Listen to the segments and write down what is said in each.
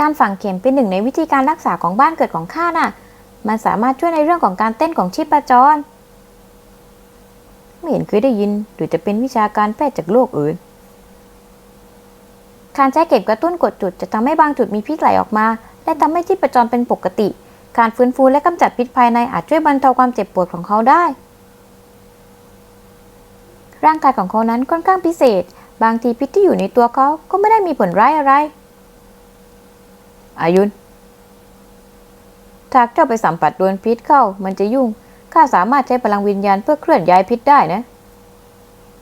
การฝังเข็มเป็นหนึ่งในวิธีการรักษาของบ้านเกิดของข้าน่ะ มันสามารถช่วยในเรื่องของการเต้นของชีพจร ไม่เห็นเคยได้ยินหรือจะเป็นวิชาการแพทย์จากโลกอื่น การใช้เข็มกระตุ้นกดจุดจะทำให้บางจุดมีพิษไหลออกมา และทำให้ชีพจรเป็นปกติ การฟื้นฟูและกำจัดพิษภายในอาจช่วยบรรเทาความเจ็บปวดของเขาได้ ร่างกายของเขานั้นค่อนข้างพิเศษ บางทีพิษที่อยู่ในตัวเขาก็ไม่ได้มีผลร้ายอะไร อายุนถ้าเจ้าไปสัมผัสโดนพิษเข้า มันจะยุ่ง ข้าสามารถใช้พลังวิญญาณเพื่อเคลื่อนย้ายพิษได้นะ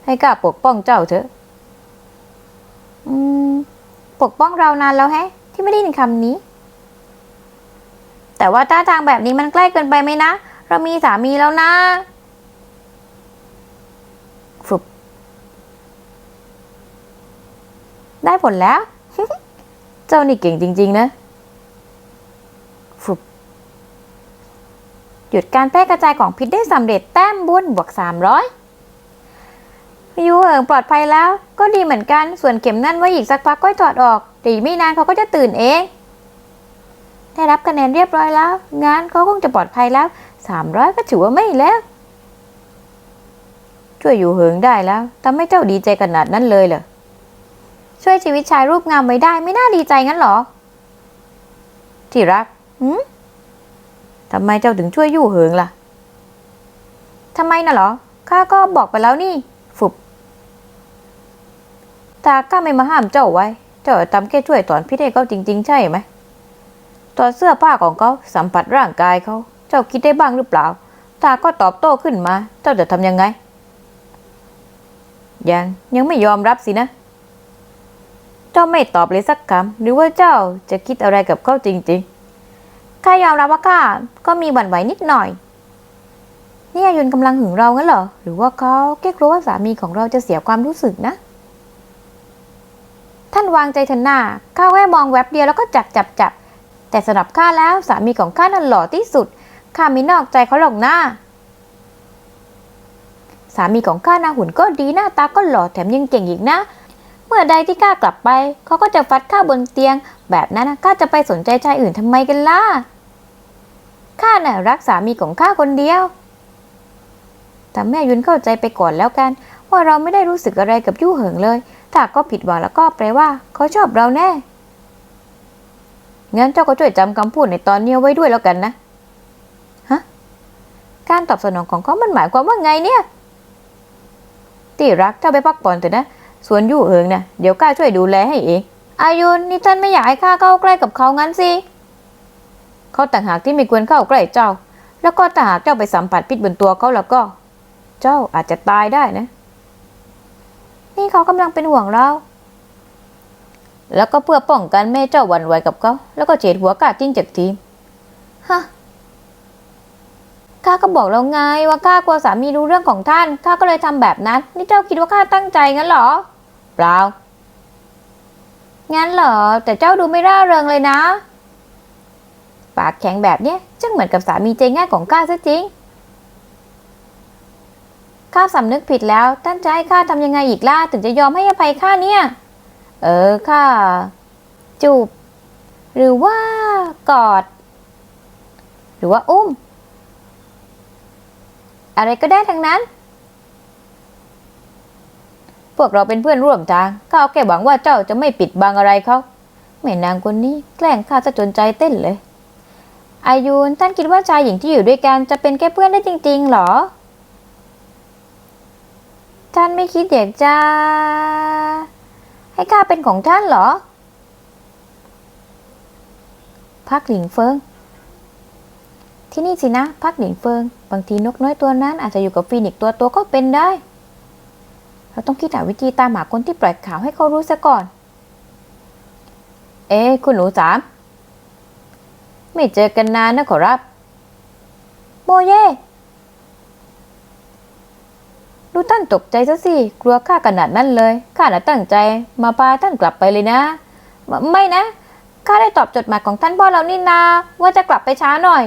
ให้ข้าปกป้องเจ้าเถอะ อืม ปกป้องเรานานแล้วแฮะ ที่ไม่ได้ยินคำนี้ แต่ว่าท่าทางแบบนี้มันใกล้เกินไปไหมนะ เรามีสามีแล้วนะฝึบได้ผลแล้ว เจ้านี่เก่งจริง ๆ นะฝึบ ห ยุดการแพร่กระจายของพิษได้สำเร็จแต้มบุญบวก 300ยูเหิงปลอดภัยแล้วก็ดีเหมือนกันส่วนเข็มนั่นไว้อีกสักพักก็ถอดออกแต่อีกไม่นานเขาก็จะตื่นเอง ได้รับคะแนนเรียบร้อยแล้ว งานเขาคงจะปลอดภัยแล้ว 300 ก็ถือว่าไม่แล้ว ช่วยอยู่เหิงได้แล้วทำให้เจ้าดีใจขนาดนั้นเลยเหรอช่วยชีวิตชายรูปงามไว้ได้ไม่น่าดีใจงั้นหรอที่รักหืม ทำไมเจ้าถึงช่วยยู่เหิงล่ะทำไมน่ะเหรอ ข้าก็บอกไปแล้วนี่ฝึบตาข้าไม่มาห้ามเจ้าไว้ เจ้าทำแค่ช่วยถอนพิษให้เขาจริง ๆ ใช่ไหมถอดเสื้อผ้าของเขาสัมผัสร่างกายเขา เจ้าคิดได้บ้างหรือเปล่า ตาก็ตอบโต้ขึ้นมา เจ้าจะทำยังไง ยังยังไม่ยอมรับสินะ เจ้าไม่ตอบเลยสักคำหรือว่าเจ้าจะคิดอะไรกับเขาจริง ๆ ข้ายอมรับว่าข้าก็มีบั่นไหวนิดหน่อย นี่อายุนกำลังหึงเรางั้นเหรอ หรือว่าเขาแค่กลัวว่าสามีของเราจะเสียความรู้สึกนะ ท่านวางใจเถอะหน้าข้าแค่มองแวบเดียวแล้วก็จับจับจับ แต่สำหรับข้าแล้วสามีของข้านั้นหล่อที่สุด ข้าไม่นอกใจเขาหรอกหน้า สามีของข้าหน้าหุ่นก็ดีหน้าตาก็หล่อแถมยังเก่งอีกนะเมื่อใดที่ข้ากลับไป เขาก็จะฟัดข้าบนเตียง แบบนั้นนะข้าจะไปสนใจชายอื่นทำไมกันล่ะ ข้าน่ะรักสามีของข้าคนเดียว แต่แม่ยุนเข้าใจไปก่อนแล้วกัน ว่าเราไม่ได้รู้สึกอะไรกับยู่เหิงเลย ถ้าก็ผิดหวังแล้วก็แปลว่าเขาชอบเราแน่ งั้นเจ้าก็ช่วยจำคำพูดในตอนนี้ไว้ด้วยแล้วกันนะ ฮะ การตอบสนองของเขามันหมายความว่าไงเนี่ยที่รักเจ้าไปพักผ่อนเถอะนะ ส่วนยู่เหิงนะเดี๋ยวข้าช่วยดูแลให้เอง อายุนนี่ท่านไม่อยากให้ข้าเข้าใกล้กับเขางั้นสิ เขาต่างหากที่ไม่ควรเข้าใกล้เจ้า แล้วก็ถ้าหากเจ้าไปสัมผัสพิษบนตัวเขาแล้วก็ เจ้าอาจจะตายได้นะ นี่เขากำลังเป็นห่วงเรา แล้วก็เพื่อป้องกันแม่เจ้าหวั่นไหวกับเขา แล้วก็เฉดหัวกาดจิ้งจากทีมฮะข้าก็บอกแล้วไงว่าข้ากลัวสามีรู้เรื่องของท่านข้าก็เลยทำแบบนั้น นี่เจ้าคิดว่าข้าตั้งใจงั้นเหรอ เปล่างั้นเหรอ แต่เจ้าดูไม่ร่าเริงเลยนะ ปากแข็งแบบเนี้ยจึงเหมือนกับสามีใจง่ายของข้าซะจริง ข้าสำนึกผิดแล้วท่านจะให้ข้าทำยังไงอีกล่ะถึงจะยอมให้อภัยข้าเนี่ย เออข้าจูบ หรือว่ากอด หรือว่าอุ้ม อะไรก็ได้ทั้งนั้น พวกเราเป็นเพื่อนร่วมทางข้าแค่หวังว่าเจ้าจะไม่ปิดบังอะไรเขาแม่นางคนนี้แกล้งข้าซะจนใจเต้นเลย อายุนท่านคิดว่าชายหญิงที่อยู่ด้วยกันจะเป็นแค่เพื่อนได้จริง ๆ หรอ ท่านไม่คิดอยากจะ ให้ข้าเป็นของท่านหรอ พักหลิงเฟิง ที่นี่สินะ พักหลิงเฟิง บางทีนกน้อยตัวนั้นอาจจะอยู่กับฟีนิกซ์ตัวก็เป็นได้ เราต้องคิดหาวิธีตามหาคนที่ปล่อยข่าวให้เขารู้ซะก่อน เอ๊คุณหนูสาม ไม่เจอกันนานนะขอรับ โมเย่ดูท่านตกใจซะสิ กลัวข้าขนาดนั้นเลย ข้าน่ะตั้งใจ มาพาท่านกลับไปเลยนะไมไม่นะ ข้าได้ตอบจดหมายของท่านพ่อเรานี่นา ว่าจะกลับไปช้าหน่อย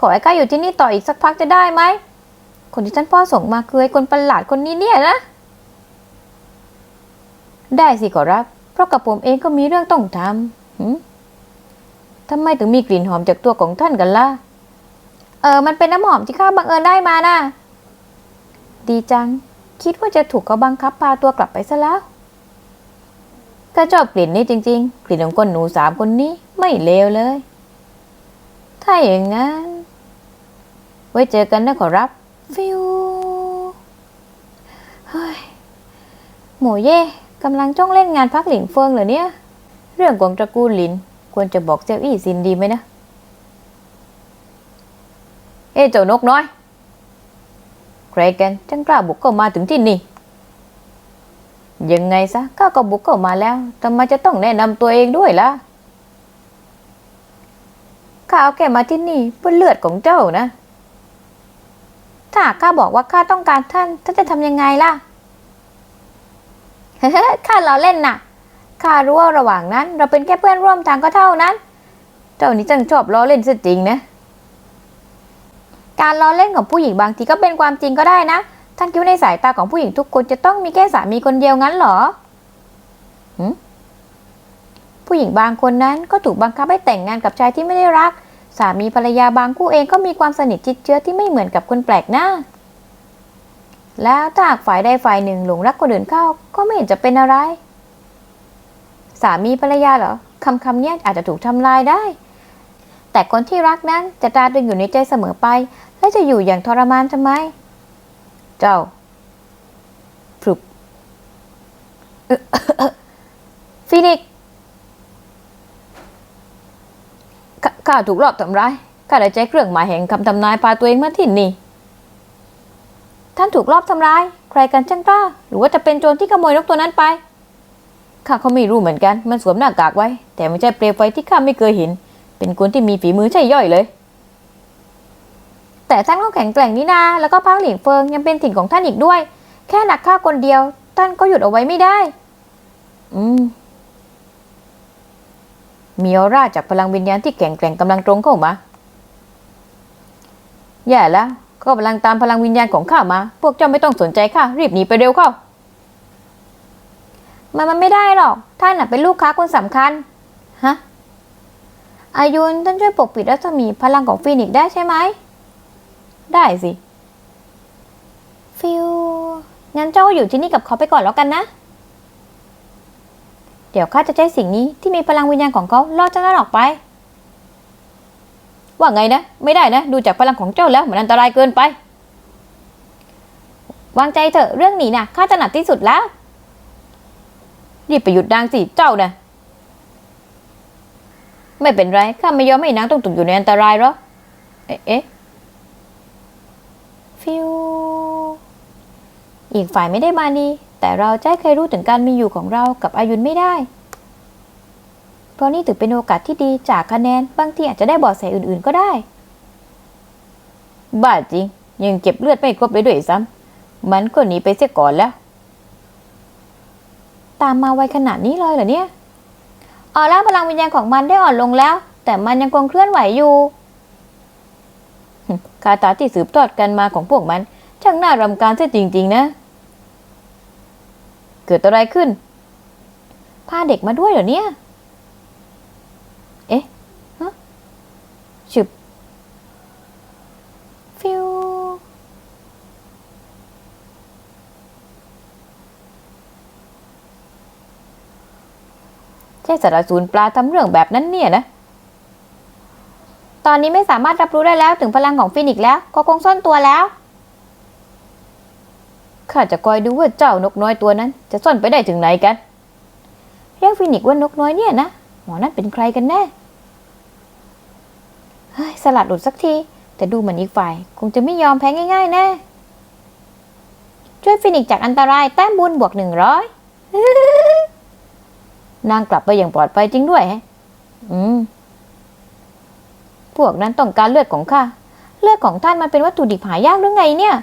ขอให้ข้าอยู่ที่นี่ต่ออีกสักพักจะได้ไหม คนที่ท่านพ่อส่งมาคือไอ้คนประหลาดคนนี้เนี่ยนะ ได้สิขอรับ เพราะกับผมเองก็มีเรื่องต้องทำ ทำไมถึงมีกลิ่นหอมจากตัวของท่านกันล่ะ เออ มันเป็นน้ำหอมที่ข้าบังเอิญได้มานะดีจัง คิดว่าจะถูกเขาบังคับพาตัวกลับไปซะแล้วข้าชอบกลิ่นนี้จริง ๆ กลิ่นของคนหนูสามคนนี้ไม่เลวเลย ถ้าอย่างนั้น ไว้เจอกันนะขอรับ ฟิวเฮ้ย หมูเย่กำลังจ้องเล่นงานพักหลิงเฟิงเหรอเนี่ย เรื่องของตระกูลหลิน ควรจะบอกเจ้าอี้ซินดีไหมนะ เอ๊ะเจ้านกน้อย ใครกันจังกล้าบุกเข้ามาถึงที่นี่ ยังไงซะข้าก็บุกเข้ามาแล้วทำไมจะต้องแนะนำตัวเองด้วยล่ะ ข้าเอาแค่มาที่นี่เพื่อเลือดของเจ้านะ ถ้าข้าบอกว่าข้าต้องการท่าน ท่านจะทำยังไงล่ะ ข้าล้อเล่นน่ะ ข้ารู้ว่าระหว่างนั้น เราเป็นแค่เพื่อนร่วมทางก็เท่านั้น เจ้านี่จังชอบล้อเล่นซะจริงนะ การล้อเล่นของผู้หญิงบางทีก็เป็นความจริงก็ได้นะ ท่านคิดว่าในสายตาของผู้หญิงทุกคนจะต้องมีแค่สามีคนเดียวงั้นเหรอผู้หญิงบางคนนั้นก็ถูกบังคับให้แต่งงานกับชายที่ไม่ได้รัก สามีภรรยาบางคู่เองก็มีความสนิทชิดเชื้อที่ไม่เหมือนกับคนแปลกหน้า แล้วถ้าหากฝ่ายใดฝ่ายหนึ่งหลงรักคนอื่นเข้าก็ไม่เห็นจะเป็นอะไร สามีภรรยาเหรอคำคำเนี้ยอาจจะถูกทำลายได้ แต่คนที่รักนั้นจะตราตรึงอยู่ในใจเสมอไป และจะอยู่อย่างทรมานทำไม เจ้าพรุบฟินิกข้าข้าถูกรอบทำร้ายข้าได้ใจเครื่องหมายแห่งคำทำนายพาตัวเองมาที่นี่ ท่านถูกรอบทำร้าย ใครกันช่างกล้า หรือว่าจะเป็นโจรที่ขโมยนกตัวนั้นไป ข้าก็ไม่รู้เหมือนกัน มันสวมหน้ากากไว้ แต่ไม่ใช่เปลวไฟที่ข้าไม่เคยเห็น เป็นคนที่มีฝีมือใช่ย่อยเลย แต่ท่านก็แข็งแกร่งนี่นา แล้วก็พักหลิงเฟิงยังเป็นถิ่นของท่านอีกด้วย แค่หนักข้าคนเดียว ท่านก็หยุดเอาไว้ไม่ได้ อืม มีออร่าจากพลังวิญญาณที่แข็งแกร่งกำลังตรงเข้ามา แย่แล้ว ก็กำลังตามพลังวิญญาณของข้ามา พวกเจ้าไม่ต้องสนใจข้า รีบหนีไปเร็วเข้า มันมันไม่ได้หรอก ท่านน่ะเป็นลูกค้าคนสำคัญ ฮะ อายุนท่านช่วยปกปิดรัศมีพลังของฟีนิกซ์ได้ใช่ไหม ได้สิ ฟิว งั้นเจ้าก็อยู่ที่นี่กับเขาไปก่อนแล้วกันนะ เดี๋ยวข้าจะใช้สิ่งนี้ที่มีพลังวิญญาณของเขาล่อเจ้านั่นออกไป ว่าไงนะ ไม่ได้นะ ดูจากพลังของเจ้าแล้วมันอันตรายเกินไป วางใจเถอะ เรื่องนี้นะข้าจะหนักที่สุดแล้ว รีบไปหยุดนางสิเจ้านะไม่เป็นไรข้าไม่ยอมให้นางต้องตกอยู่ในอันตรายหรอกเอ๊ะฟิวอีกฝ่ายไม่ได้มานีแต่เราจะให้ใครรู้ถึงการมีอยู่ของเรากับอายุนไม่ได้ เพราะนี่ถือเป็นโอกาสที่ดีจากคะแนนบางทีอาจจะได้บอดแสอื่นๆก็ได้ บ้าจริง ยังเก็บเลือดไม่ครบเลยด้วยซ้ำมันก็หนีไปเสียก่อนแล้ว ตามมาไวขนาดนี้เลยเหรอเนี่ยออร่าพลังวิญญาณของมันได้อ่อนลงแล้ว แต่มันยังคงเคลื่อนไหวอยู่คาถาที่สืบทอดกันมาของพวกมันช่างน่ารำคาญเสียจริง ๆ นะ เกิดอะไรขึ้นพาเด็กมาด้วยเหรอเนี่ย เอ๊ะ ฮะฉึบฟิว ใช่สารสูนปลาทำเรื่องแบบนั้นเนี่ยนะ ตอนนี้ไม่สามารถรับรู้ได้แล้วถึงพลังของฟินิกแล้วก็คงซ่อนตัวแล้ว ข้าจะคอยดูว่าเจ้านกน้อยตัวนั้น จะซ่อนไปได้ถึงไหนกัน เรียกฟินิกว่านกน้อยเนี่ยนะหมอนั่นเป็นใครกันแน่ เฮ้ยสลัดหลุดสักที แต่ดูเหมือนอีกฝ่าย คงจะไม่ยอมแพ้ง่ายๆแน่ช่วยฟินิกจากอันตรายแต้มบุญบวกหนึ่งร้อย นางกลับไปอย่างปลอดภัยจริงด้วยอืม พวกนั้นต้องการเลือดของข้า เลือดของท่านมันเป็นวัตถุดิบหายากหรือไงเนี่ย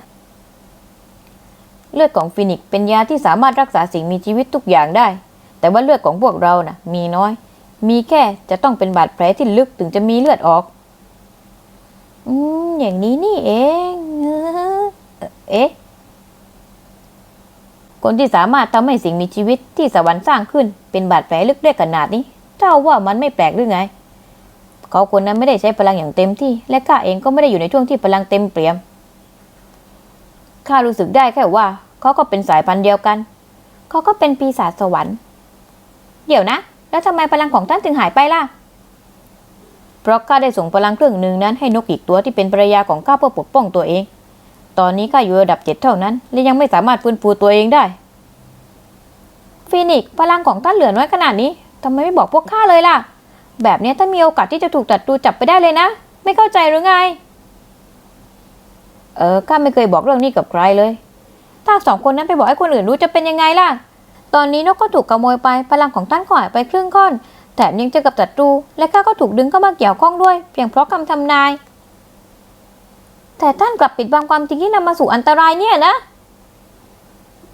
เลือดของฟินิกเป็นยาที่สามารถรักษาสิ่งมีชีวิตทุกอย่างได้ แต่ว่าเลือดของพวกเรานะ่ะ มีน้อย มีแค่จะต้องเป็นบาดแผลที่ลึกถึงจะมีเลือดออก อืม อย่างนี้นี่เอง เอ๊ะ คนที่สามารถทำให้สิ่งมีชีวิตที่สวรรค์สร้างขึ้นเป็นบาดแผลลึกได้ขนาดนี้ เจ้าว่ามันไม่แปลกหรือไง เขาคนนั้นไม่ได้ใช้พลังอย่างเต็มที่ และข้าเองก็ไม่ได้อยู่ในช่วงที่พลังเต็มเปี่ยม ข้ารู้สึกได้แค่ว่า เขาก็เป็นสายพันธุ์เดียวกัน เขาก็เป็นปีศาจสวรรค์ เดี๋ยวนะ แล้วทำไมพลังของท่านถึงหายไปล่ะ เพราะข้าได้ส่งพลังเครื่องหนึ่งนั้นให้นกอีกตัวที่เป็นภรรยาของข้าเพื่อปกป้องตัวเอง ตอนนี้ข้าอยู่ระดับเจ็ดเท่านั้น และยังไม่สามารถฟื้นฟูตัวเองได้ ฟีนิกซ์พลังของท่านเหลือน้อยขนาดนี้ทำไมไม่บอกพวกข้าเลยล่ะ แบบนี้ท่านมีโอกาสที่จะถูกตัดตูจับไปได้เลยนะ ไม่เข้าใจหรือไง เออข้าไม่เคยบอกเรื่องนี้กับใครเลย ถ้าสองคนนั้นไปบอกให้คนอื่นรู้จะเป็นยังไงล่ะ ตอนนี้นกก็ถูกขโมยไป พลังของท่านก็หายไปครึ่งค่อน แถมยังเจอกับศัตรู และข้าก็ถูกดึงเข้ามาเกี่ยวข้องด้วย เพียงเพราะคำทำนาย แต่ท่านกลับปิดบังความจริงที่นำมาสู่อันตรายเนี่ยนะ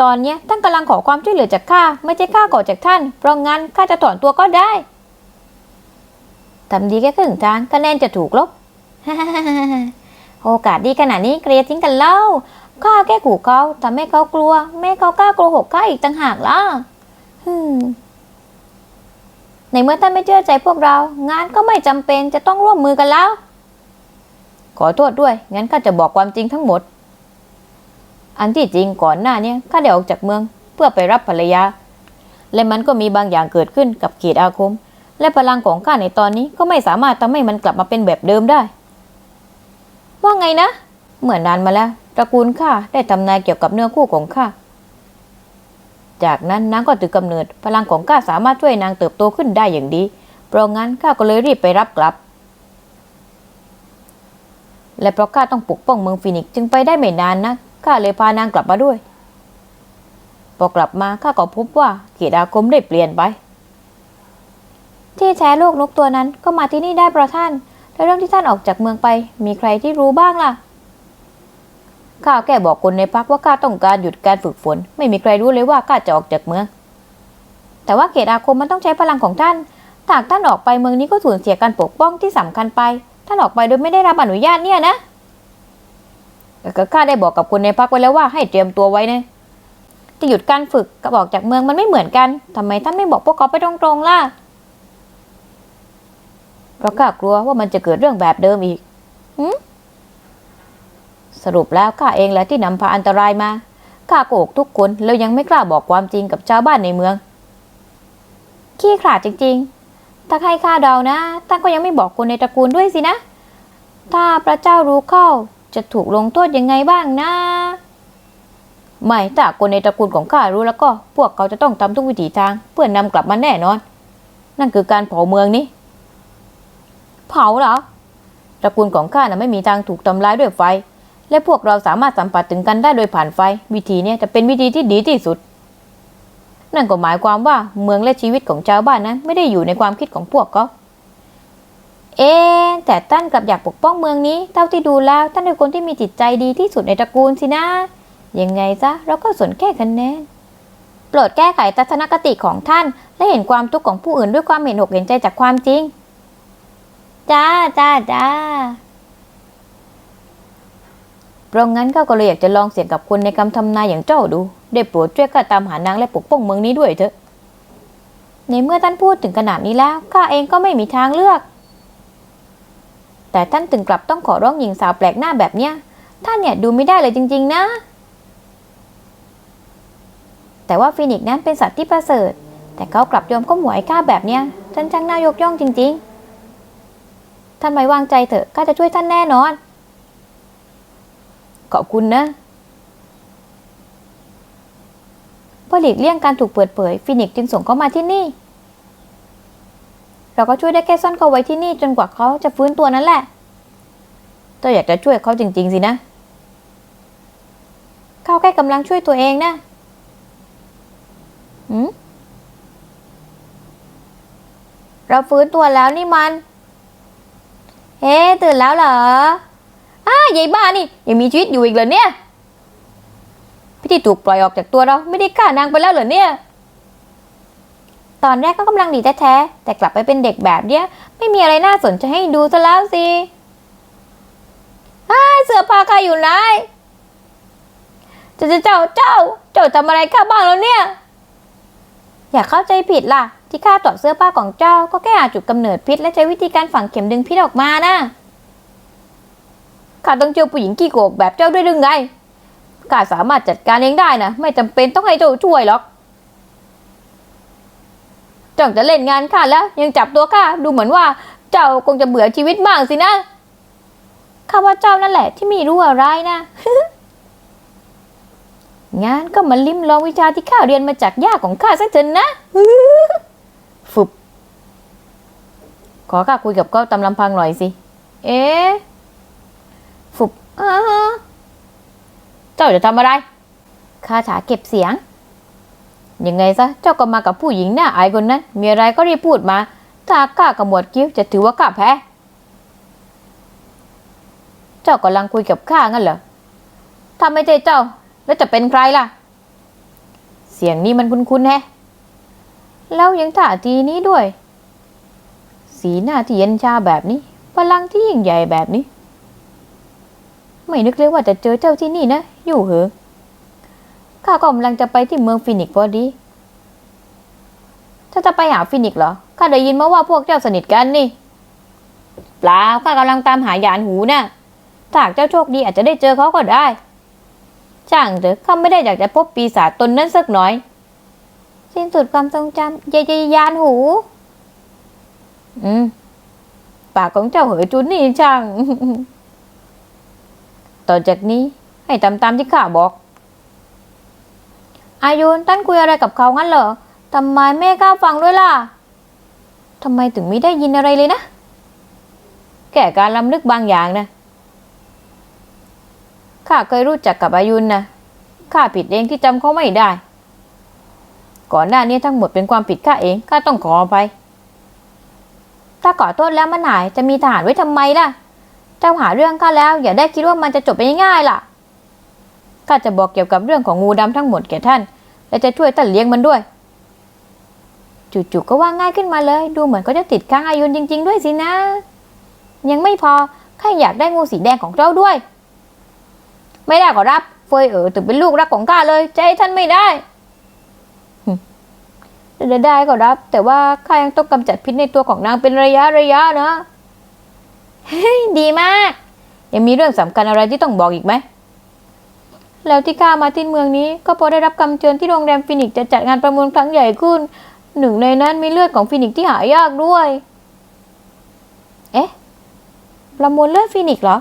ตอนเนี้ยท่านกำลังขอความช่วยเหลือจากข้าไม่ใช่ข้าขอจากท่าน เพราะงั้นข้าจะถอนตัวก็ได้ทำดีแค่ครึ่งทางคะแนนจะถูกลบ โอกาสดีขนาดนี้เกลียดทิ้งกันเล่าข้าแค่ขู่เขาทำให้เขากลัวแม่เขากล้าโกหกข้าอีกต่างหากล่ะในเมื่อท่านไม่เชื่อใจพวกเรา งานก็ไม่จำเป็นจะต้องร่วมมือกันแล้ว ขอโทษด้วย งั้นข้าจะบอกความจริงทั้งหมด อันที่จริงก่อนหน้านี้ข้าได้ออกจากเมืองเพื่อไปรับภรรยา และมันก็มีบางอย่างเกิดขึ้นกับเขตอาคม และพลังของข้าในตอนนี้ก็ไม่สามารถทำให้มันกลับมาเป็นแบบเดิมได้ ว่าไงนะเมื่อนานมาแล้ว ตระกูลข้าได้ทำนายเกี่ยวกับเนื้อคู่ของข้า จากนั้นนางก็ถือกำเนิด พลังของข้าสามารถช่วยนางเติบโตขึ้นได้อย่างดี เพราะงั้นข้าก็เลยรีบไปรับกลับ และเพราะข้าต้องปกป้องเมืองฟินิกซ์จึงไปได้ไม่นานนะข้าเลยพานางกลับมาด้วย พอกลับมาข้าก็พบว่าเขตอาคมได้เปลี่ยนไป ที่แท้โลกนกตัวนั้นก็มาที่นี่ได้เพราะท่าน แล้วเรื่องที่ท่านออกจากเมืองไป มีใครที่รู้บ้างล่ะข้าแค่บอกคนในพักว่าข้าต้องการหยุดการฝึกฝน ไม่มีใครรู้เลยว่าข้าจะออกจากเมือง แต่ว่าเขตอาคมมันต้องใช้พลังของท่านถ้าหากท่านออกไปเมืองนี้ก็สูญเสียการปกป้องที่สำคัญไป ท่านออกไปโดยไม่ได้รับอนุญาตเนี่ยนะแต่ก็ข้าได้บอกกับคนในพักไว้แล้วว่าให้เตรียมตัวไว้นะจะหยุดการฝึกกับออกจากเมืองมันไม่เหมือนกันทำไมท่านไม่บอกพวกเขาไปตรงๆล่ะเพราะข้ากลัวว่ามันจะเกิดเรื่องแบบเดิมอีกหืสรุปแล้วข้าเองแหละที่นำพาอันตรายมาข้าโกหกทุกคนแล้วยังไม่กล้าบอกความจริงกับชาวบ้านในเมือง ขี้ขลาดจริง ๆ ถ้าใครข้าเดานะท่านก็ยังไม่บอกคนในตระกูลด้วยสินะ ถ้าพระเจ้ารู้เข้าจะถูกลงโทษยังไงบ้างนะ ไม่ถ้าคนในตระกูลของข้ารู้แล้วก็ พวกเขาจะต้องทำทุกวิถีทาง เพื่อนนำกลับมาแน่นอน นั่นคือการเผาเมืองนี้ เผาเหรอ ตระกูลของข้าน่ะไม่มีทางถูกทำร้ายด้วยไฟ และพวกเราสามารถสัมผัสถึงกันได้โดยผ่านไฟ วิธีนี้จะเป็นวิธีที่ดีที่สุด นั่นก็หมายความว่าเมืองและชีวิตของชาวบ้านนั้นไม่ได้อยู่ในความคิดของพวกเขาเอ๊แต่ท่านกลับอยากปกป้องเมืองนี้เท่าที่ดูแล้วท่านเป็นคนที่มีจิตใจดีที่สุดในตระกูลสินะยังไงซะเราก็สนแค่คะแนนโปรดแก้ไขทัศนคติของท่าน และเห็นความทุกข์ของผู้อื่นด้วยความเห็นอกเห็นใจจากความจริง จ้าจ้าจ้า เพราะงั้นข้าก็เลยอยากจะลองเสี่ยงกับคนในคำทำนายอย่างเจ้าดู ได้โปรดช่วยข้าตามหานางและปกป้องเมืองนี้ด้วยเถอะ ในเมื่อท่านพูดถึงขนาดนี้แล้วข้าเองก็ไม่มีทางเลือก แต่ท่านถึงกลับต้องขอร้องหญิงสาวแปลกหน้าแบบเนี้ย ท่านเนี่ยดูไม่ได้เลยจริง ๆ นะ แต่ว่าฟินิกซ์นั้นเป็นสัตว์ที่ประเสริฐ แต่เขากลับยอมก้มหัวให้ข้าแบบเนี้ยท่านช่างน่ายกย่องจริง ๆ ท่านไว้วางใจเถอะข้าจะช่วยท่านแน่นอน ขอบคุณนะเพื่อหลีกเลี่ยงการถูกเปิดเผยฟินิกซ์จึงส่งเขามาที่นี่ เราก็ช่วยได้แค่ซ่อนเขาไว้ที่นี่จนกว่าเขาจะฟื้นตัวนั่นแหละเจ้าอยากจะช่วยเขาจริง ๆ สินะ เขาแค่กำลังช่วยตัวเองนะหืมเราฟื้นตัวแล้วนี่มัน เฮ้ ตื่นแล้วเหรอ อ้ายายบ้านี่ยังมีชีวิตอยู่อีกเหรอเนี่ยพี่ที่ถูกปล่อยออกจากตัวเราไม่ได้ฆ่านางไปแล้วเหรอเนี่ย ตอนแรกก็กำลังดีแท้ๆแต่กลับไปเป็นเด็กแบบเนี้ย ไม่มีอะไรน่าสนใจให้ดูซะแล้วสิอ้ายเสื้อผ้าข้าอยู่ไหนเจ้าเจ้าเจ้าเจ้าทำอะไรข้าบ้างแล้วเนี่ยอย่าเข้าใจผิดล่ะ ที่ข้าตรวจเสื้อผ้าของเจ้าก็แค่หาจุดกำเนิดพิษและใช้วิธีการฝังเข็มดึงพิษออกมาน่ะ ข้าต้องเจอผู้หญิงขี้โกกแบบเจ้าด้วยหรือไงข้าสามารถจัดการเองได้นะ ไม่จำเป็นต้องให้เจ้าช่วยหรอกจ้าจะเล่นงานข้าแล้ว ยังจับตัวข้าดูเหมือนว่า เจ้าคงจะเบื่อชีวิตมากสินะข้าว่าเจ้านั่นแหละที่ไม่รู้อะไรนะงานก็มาลิ้มลองวิชาที่ข้าเรียนมาจากย่าของข้าซะเถอะนะฝึบขอข้าคุยกับเขาตำลำพังหน่อยสิ เอ๊ะฝึบอ่าฮะเจ้าจะทำอะไรข้าถาเก็บเสียง ยังไงซะ เจ้าก็มากับผู้หญิงหน้าอายคนนั้น มีอะไรก็รีบพูดมา ถ้าข้าขมวดคิ้วจะถือว่าข้าแพ้ เจ้ากำลังคุยกับข้างั้นเหรอ ถ้าไม่ใช่เจ้า แล้วจะเป็นใครล่ะ เสียงนี้มันคุ้นๆแฮะแล้วยังท่าทีนี้ด้วย สีหน้าที่เย็นชาแบบนี้ พลังที่ยิ่งใหญ่แบบนี้ ไม่นึกเลยว่าจะเจอเจ้าที่นี่นะ อยู่เหอะข้าก็กำลังจะไปที่เมืองฟินิกพอดีถ้าจะไปหาฟินิกเหรอ ข้าได้ยินมาว่าพวกเจ้าสนิทกันนี่ เปล่า ข้ากำลังตามหายานหูนะ่ะถ้าหากเจ้าโชคดีอาจจะได้เจอเขาก็ได้ ช่างเถอะ ข้าไม่ได้อยากจะพบปีศาจตนนั้นสักหน่อย สิ้นสุดความทรงจำยายยานหู อืม ปากของเจ้าเหอจุนนี่ช่าง ต่อจากนี้ให้ทำตามที่ข้าบอก อายุนท่านคุยอะไรกับเขางั้นเหรอทำไมแม่กล้าฟังด้วยล่ะทำไมถึงไม่ได้ยินอะไรเลยนะ แก่การลำลึกบางอย่างนะ ข้าเคยรู้จักกับอายุนนะ ข้าผิดเองที่จำเขาไม่ได้ ก่อนหน้านี้ทั้งหมดเป็นความผิดข้าเอง ข้าต้องขออภัยถ้าขอโทษแล้วมันหายจะมีทหารไว้ทำไมล่ะ เจ้าหาเรื่องข้าแล้ว อย่าได้คิดว่ามันจะจบไปง่ายๆล่ะข้าจะบอกเกี่ยวกับเรื่องของงูดำทั้งหมดแก่ท่าน และจะช่วยท่านเลี้ยงมันด้วยจู่ๆก็ว่าง่ายขึ้นมาเลย ดูเหมือนก็จะติดค้างอายุนจริง ๆ ด้วยสินะ ยังไม่พอข้าอยากได้งูสีแดงของเจ้าด้วย ไม่ได้ขอรับเฟยเอ๋อถึงเป็นลูกรักของข้าเลยจะให้ท่านไม่ได้ได้ก็รับ แต่ว่าข้ายังต้องกำจัดพิษในตัวของนางเป็นระยะระยะนะ เฮ้ยดีมาก ยังมีเรื่องสำคัญอะไรที่ต้องบอกอีกไหม แล้วที่ข้ามาที่เมืองนี้ก็เพราะได้รับคำเชิญที่โรงแรมฟินิกจะจัดงานประมูลครั้งใหญ่ขึ้น หนึ่งในนั้นมีเลือดของฟินิกที่หายากด้วย เอ๊ะ ประมูลเลือดฟินิกเหรอ